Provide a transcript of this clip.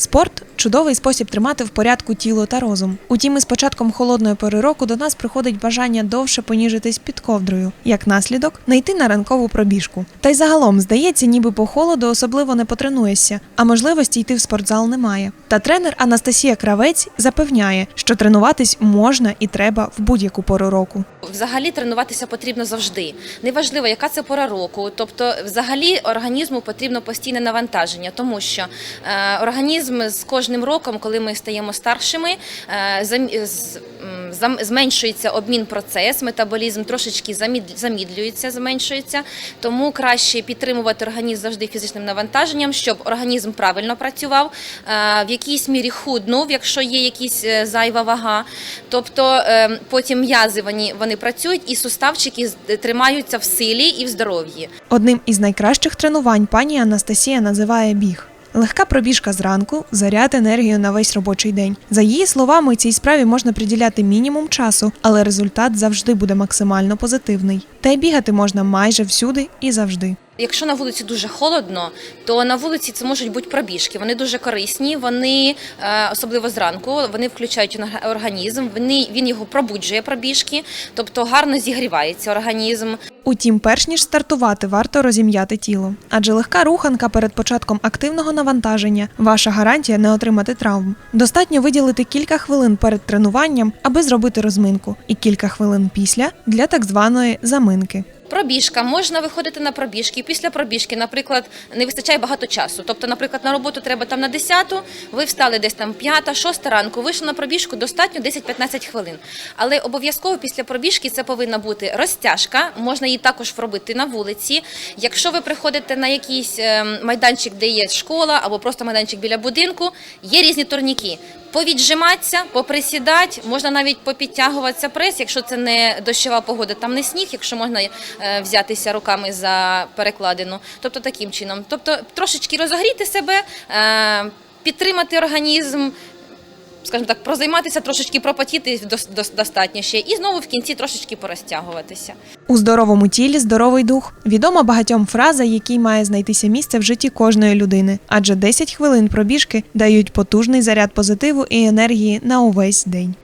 Спорт чудовий спосіб тримати в порядку тіло та розум. Утім, із початком холодної пори року до нас приходить бажання довше поніжитись під ковдрою, як наслідок не на ранкову пробіжку. Та й загалом здається, ніби по холоду особливо не потренуєшся, а можливості йти в спортзал немає. Та тренер Анастасія Кравець запевняє, що тренуватись можна і треба в будь-яку пору року. Взагалі тренуватися потрібно завжди. Неважливо, яка це пора року. Тобто, взагалі, організму потрібно постійне навантаження, тому що е, організм з кожним роком, коли ми стаємо старшими, е, зменшується обмін процес, метаболізм трошечки замід- замідлюється, зменшується. Тому краще підтримувати організм завжди фізичним навантаженням, щоб організм правильно працював, е, в якійсь мірі худнув, якщо є якісь е, зайва вага. Тобто потім м'язи вони, вони працюють і суставчики тримаються в силі і в здоров'ї. Одним із найкращих тренувань пані Анастасія називає біг. Легка пробіжка зранку заряд енергію на весь робочий день. За її словами, цій справі можна приділяти мінімум часу, але результат завжди буде максимально позитивний. Та й бігати можна майже всюди і завжди. Якщо на вулиці дуже холодно, то на вулиці це можуть бути пробіжки. Вони дуже корисні. Вони е, особливо зранку, вони включають організм. Вони він його пробуджує пробіжки, тобто гарно зігрівається організм. Утім, перш ніж стартувати, варто розім'яти тіло, адже легка руханка перед початком активного навантаження ваша гарантія не отримати травм. Достатньо виділити кілька хвилин перед тренуванням, аби зробити розминку, і кілька хвилин після для так званої заминки. Пробіжка можна виходити на пробіжки. Після пробіжки, наприклад, не вистачає багато часу. Тобто, наприклад, на роботу треба там на 10, ви встали десь там 5, 6 ранку, вийшли на пробіжку, достатньо 10-15 хвилин. Але обов'язково після пробіжки це повинна бути розтяжка. Можна її також робити на вулиці. Якщо ви приходите на якийсь ем, майданчик, де є школа, або просто майданчик біля будинку, є різні турніки. Повіджиматися, поприсідати, можна навіть попідтягуватися прес, якщо це не дощова погода, там не сніг, якщо можна е, взятися руками за перекладину. Тобто таким чином. Тобто трошечки розогріти себе, е, підтримати організм, скажімо так, прозайматися, трошечки пропотіти дос- дос- достатньо ще, і знову в кінці трошечки порозтягуватися. У здоровому тілі здоровий дух відома багатьом фраза, якій має знайтися місце в житті кожної людини, адже 10 хвилин пробіжки дають потужний заряд позитиву і енергії на увесь день.